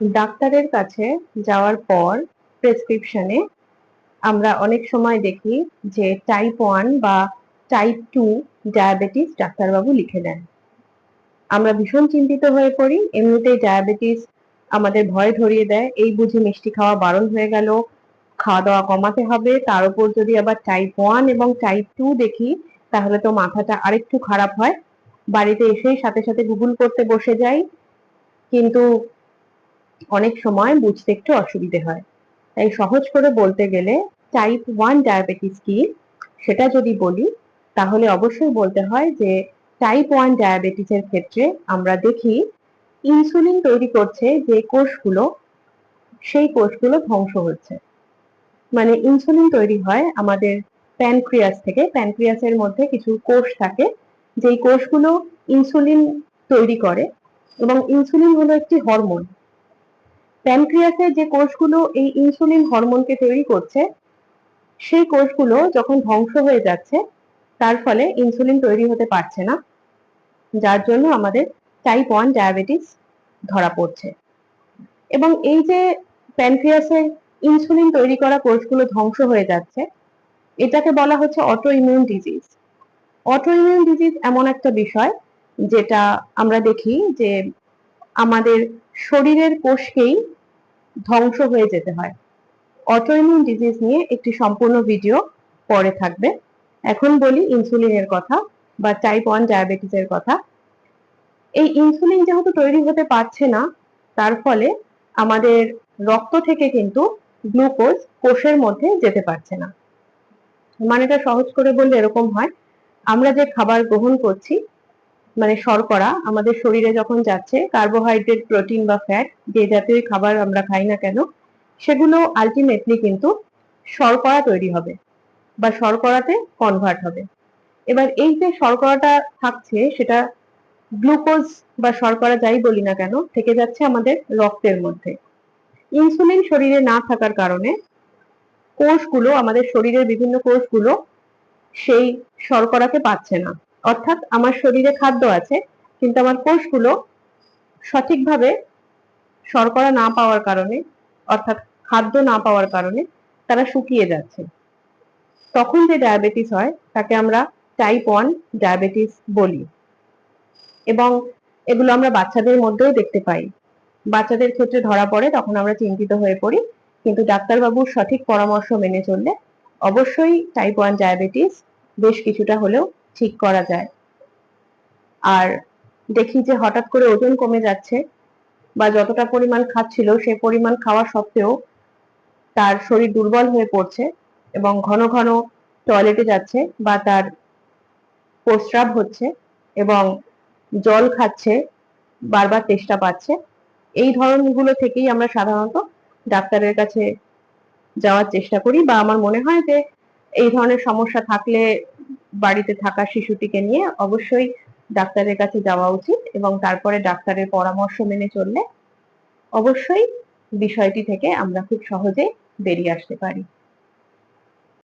ডাক্তারের কাছে যাওয়ার পর প্রেসক্রিপশনে আমরা অনেক সময় দেখি যে টাইপ ওয়ান বা টাইপ টু ডায়াবেটিস ডাক্তারবাবু লিখে দেন। আমরা ভীষণ চিন্তিত হয়ে পড়ি, এমনিতেই ডায়াবেটিস আমাদের ভয় ধরিয়ে দেয়, এই বুঝি মিষ্টি খাওয়া বারণ হয়ে গেল খাওয়া দাওয়া কমাতে হবে, তার উপর যদি আবার টাইপ ওয়ান এবং টাইপ টু দেখি, তাহলে তো মাথাটা আরেকটু খারাপ হয়। বাড়িতে এসেই সাথে সাথে গুগল করতে বসে যাই, কিন্তু অনেক সময় বুঝতে একটু অসুবিধে হয়। তাই সহজ করে বলতে গেলে টাইপ ওয়ান ডায়াবেটিস কি? সেটা যদি বলি, তাহলে অবশ্যই বলতে হয় যে টাইপ ওয়ান ডায়াবেটিসের ক্ষেত্রে আমরা দেখি ইনসুলিন তৈরি করছে যে কোষগুলো, সেই কোষগুলো ধ্বংস হচ্ছে। মানে ইনসুলিন তৈরি হয় আমাদের প্যানক্রিয়াস থেকে প্যানক্রিয়াসের মধ্যে কিছু কোষ থাকে, যেই কোষগুলো ইনসুলিন তৈরি করে এবং ইনসুলিন হলো একটি হরমোন প্যানক্রিয়াসের যে কোষগুলো এই ইনসুলিন হরমোনকে তৈরি করছে, সেই কোষগুলো যখন ধ্বংস হয়ে যাচ্ছে, তার ফলে ইনসুলিন তৈরি হতে পারছে না, যার জন্য আমাদের টাইপ ওয়ান ডায়াবেটিস ধরা পড়ছে। এবং এই যে প্যানক্রিয়াসের ইনসুলিন তৈরি করা কোষগুলো ধ্বংস হয়ে যাচ্ছে, এটাকে বলা হচ্ছে autoimmune disease autoimmune disease এমন একটা বিষয় যেটা আমরা দেখি যে আমাদের শরীরের কোষকেই ধ্বংস হয়ে যেতে হয়। অটো ইমিউন ডিজিজ নিয়ে একটি সম্পূর্ণ ভিডিও পরে থাকবে। এখন বলি ইনসুলিনের কথা বা টাইপ ওয়ান ডায়াবেটিসের কথা। এই ইনসুলিন যেহেতু তৈরি হতে পারছে না, তার ফলে আমাদের রক্ত থেকে কিন্তু গ্লুকোজ কোষের মধ্যে যেতে পারছে না। মানে এটা সহজ করে বললে এরকম হয়, আমরা যে খাবার গ্রহণ করছি মানে শর্করা আমাদের শরীরে যখন যাচ্ছে কার্বোহাইড্রেট প্রোটিন বা ফ্যাট যে জাতীয় খাবার আমরা খাই না কেন, সেগুলো আলটিমেটলি কিন্তু শর্করা তৈরি হবে বা শর্করাতে কনভার্ট হবে। এবার এই যে শর্করাটা থাকছে, সেটা গ্লুকোজ বা শর্করা যাই বলি না কেন, থেকে যাচ্ছে আমাদের রক্তের মধ্যে। ইনসুলিন শরীরে না থাকার কারণে কোষগুলো, আমাদের শরীরের বিভিন্ন কোষগুলো সেই শর্করাকে পাচ্ছে না। অর্থাৎ আমার শরীরে খাদ্য আছে, কিন্তু আমার কোষগুলো সঠিকভাবে শর্করা না পাওয়ার কারণে, অর্থাৎ খাদ্য না পাওয়ার কারণে তারা শুকিয়ে যাচ্ছে। তখন যে ডায়াবেটিস হয়, তাকে আমরা টাইপ ওয়ান ডায়াবেটিস বলি। এবং এগুলো আমরা বাচ্চাদের মধ্যেও দেখতে পাই। বাচ্চাদের ক্ষেত্রে ধরা পড়ে, তখন আমরা চিন্তিত হয়ে পড়ি। কিন্তু ডাক্তারবাবুর সঠিক পরামর্শ মেনে চললে অবশ্যই টাইপ ওয়ান ডায়াবেটিস বেশ কিছুটা হলেও ঠিক করা যায়। আর দেখি যে হঠাৎ করে ওজন কমে যাচ্ছে বা যতটা পরিমাণ খাচ্ছিল সে পরিমাণ খাওয়া সত্ত্বেও তার শরীর দুর্বল হয়ে পড়ছে এবং ঘন ঘন টয়লেটে যাচ্ছে বা তার প্রস্রাব হচ্ছে এবং জল খাচ্ছে, বারবার তেষ্টা পাচ্ছে। এই ধরনগুলো থেকেই আমরা সাধারণত ডাক্তারের কাছে যাওয়ার চেষ্টা করি বা আমার মনে হয় যে এই ধরনের সমস্যা থাকলে বাড়িতে থাকা শিশুটিকে নিয়ে অবশ্যই ডাক্তারের কাছে যাওয়া উচিত এবং তারপরে ডাক্তারের পরামর্শ মেনে চললে অবশ্যই বিষয়টি থেকে আমরা খুব সহজে বেরিয়ে আসতে পারি।